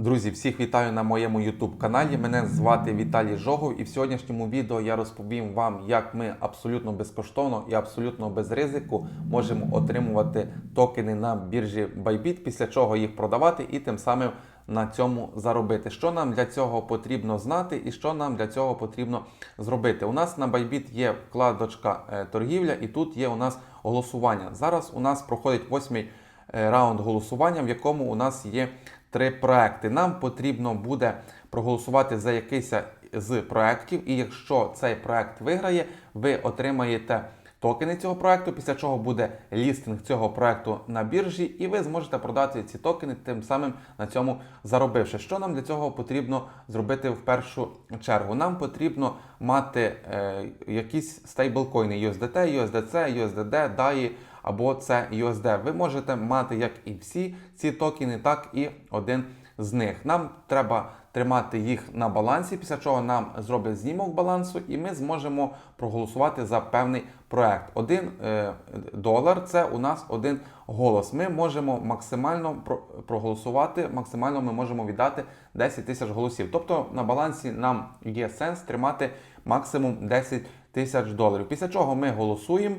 Друзі, всіх вітаю на моєму YouTube каналі. Мене звати Віталій Жогов, і в сьогоднішньому відео я розповім вам, як ми абсолютно безкоштовно і абсолютно без ризику можемо отримувати токени на біржі Bybit, після чого їх продавати і тим самим на цьому заробити. Що нам для цього потрібно знати, і що нам для цього потрібно зробити? У нас на Bybit є вкладочка е, торгівля, і тут є у нас голосування. Зараз у нас проходить восьмий е, раунд голосування, в якому у нас є три проекти. Нам потрібно буде проголосувати за якийсь з проєктів, і якщо цей проект виграє, ви отримаєте токени цього проекту, після чого буде лістинг цього проекту на біржі, і ви зможете продати ці токени, тим самим на цьому заробивши. Що нам для цього потрібно зробити в першу чергу? Нам потрібно мати е, якісь стейблкоїни USDT, USDC, USDD, DAI, або це USD. Ви можете мати як і всі ці токени, так і один з них. Нам треба тримати їх на балансі, після чого нам зроблять знімок балансу, і ми зможемо проголосувати за певний проект. Один е, долар це у нас один голос. Ми можемо максимально про- проголосувати, максимально ми можемо віддати 10 тисяч голосів. Тобто на балансі нам є сенс тримати максимум 10 тисяч доларів. Після чого ми голосуємо.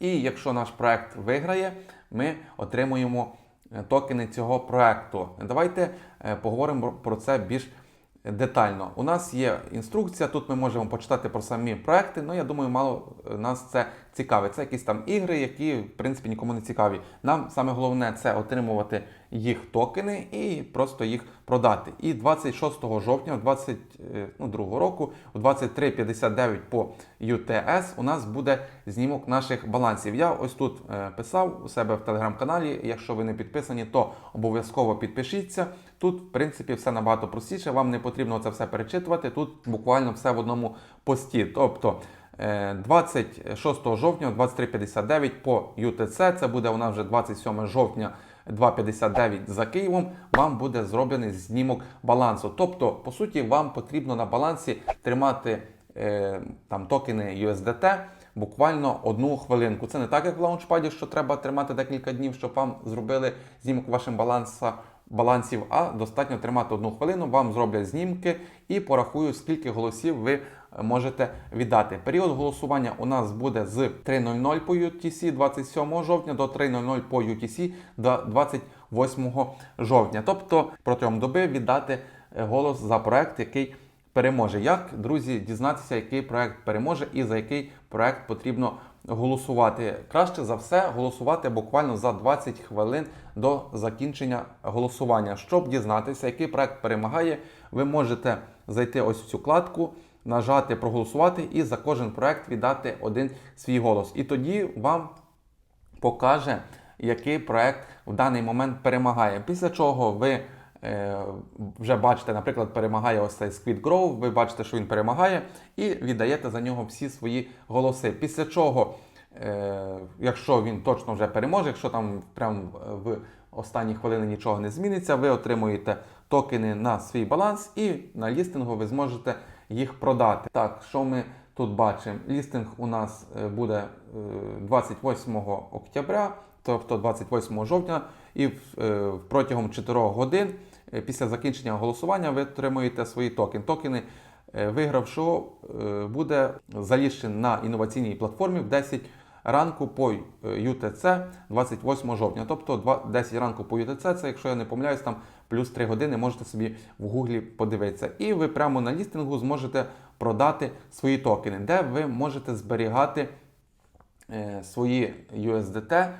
І якщо наш проект виграє, ми отримуємо е, токени цього проекту. Давайте е, поговоримо про це більш детально. У нас є інструкція, тут ми можемо почитати про самі проекти. Ну я думаю, мало е, нас це цікавить. Це якісь там ігри, які в принципі нікому не цікаві. Нам саме головне це отримувати їх токени і просто їх продати. І 26 жовтня 2022 року о 23.59 по UTS у нас буде знімок наших балансів. Я ось тут е, писав у себе в телеграм-каналі. Якщо ви не підписані, то обов'язково підпишіться. Тут, в принципі, все набагато простіше. Вам не потрібно це все перечитувати. Тут буквально все в одному пості. Тобто е, 26 жовтня 23.59 по UTC, це буде нас вже 27 жовтня 2.59 за Києвом, вам буде зроблений знімок балансу. Тобто, по суті, вам потрібно на балансі тримати е, там токени USDT буквально одну хвилинку. Це не так, як в лаунчпаді, що треба тримати декілька днів, щоб вам зробили знімок вашим баланса. Балансів, а достатньо тримати одну хвилину, вам зроблять знімки і порахую, скільки голосів ви можете віддати. Період голосування у нас буде з 3.00 по UTC 27 жовтня до 3.00 по UTC до 28 жовтня. Тобто протягом доби віддати е, голос за проект, який переможе. Як, друзі, дізнатися, який проект переможе і за який проект потрібно голосувати? Краще за все голосувати буквально за 20 хвилин до закінчення голосування. Щоб дізнатися, який проект перемагає, ви можете зайти ось в цю вкладку, нажати проголосувати і за кожен проект віддати один свій голос. І тоді вам покаже, який проект в даний момент перемагає. Після чого ви вже бачите, наприклад, перемагає ось цей Squid Grow, ви бачите, що він перемагає, і віддаєте за нього всі свої голоси. Після чого, е, якщо він точно вже переможе, якщо там прям в останні хвилини нічого не зміниться, ви отримуєте токени на свій баланс, і на лістингу ви зможете їх продати. Так, що ми тут бачимо? Лістинг у нас е, буде е, 28 октября, тобто 28 жовтня, і е, протягом 4 годин е, після закінчення голосування ви отримуєте свої токени. Токени е, вигравшого е, буде заліщений на інноваційній платформі в 10 ранку по е, UTC 28 жовтня. Тобто 10 ранку по UTC, це, якщо я не помиляюсь, там плюс 3 години можете собі в гуглі подивитися. І ви прямо на лістингу зможете продати свої токени, де ви можете зберігати е, свої USDT.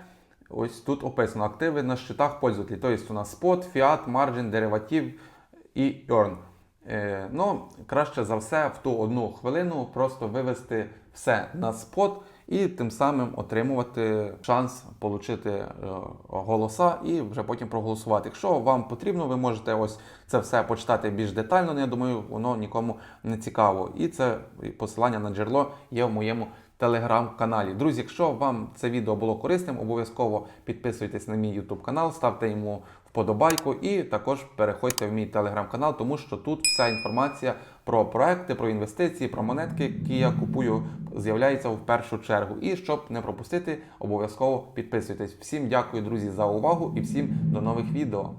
Ось тут описано активи на счетах пользователей. Тобто у нас spot, fiat, margin, дериватив і earn. Е, ну, краще за все в ту одну хвилину просто вивести все на спот і тим самим отримувати шанс отримати е, голоса і вже потім проголосувати. Якщо вам потрібно, ви можете ось це все почитати більш детально. Я думаю, воно нікому не цікаво. І це посилання на джерело є в моєму телеграм-каналі. Друзі, якщо вам це відео було корисним, обов'язково підписуйтесь на мій YouTube канал, ставте йому вподобайку і також переходьте в мій телеграм-канал, тому що тут вся інформація про проекти, про інвестиції, про монетки, які я купую, з'являється в першу чергу. І щоб не пропустити, обов'язково підписуйтесь. Всім дякую, друзі, за увагу і всім до нових відео.